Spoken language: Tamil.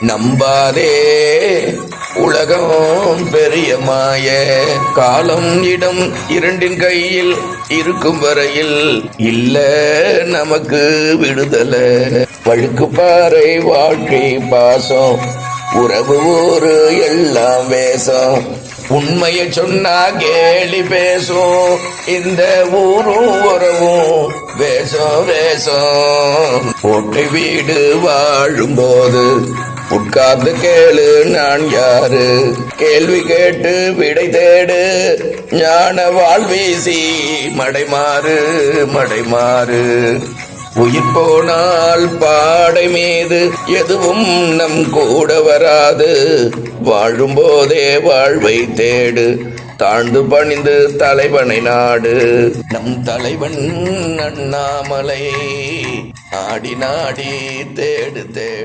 நம்பாதே. உலகம் பெரிய மாய. காலம் இடம் இரண்டின் கையில் இருக்கும் வரையில் இல்ல நமக்கு விடுதலை. பழுக்கு பாறை வாழ்க்கை பாசம். உறவு ஊரு எல்லாம் வேஷம் உண்மைய சொன்னா கேலி பேசும். இந்த ஊரும் உறவும் வேஷம் வேஷம் ஓட்டை வீடு வாழும்போது உட்கார்ந்து கேளு நான் யாரு? கேள்வி கேட்டு விடை தேடு. ஞான வாழ்வீசி மடைமாறு மடைமாறு. உயிர் போனால் பாடை மீது எதுவும் நம் கூட வராது. வாழும் போதே வாழ்வை தேடு. தாழ்ந்து பணிந்து தலைவனை நாடு. நம் தலைவன் அண்ணாமலை. ஆடி நாடி தேடு தேடு.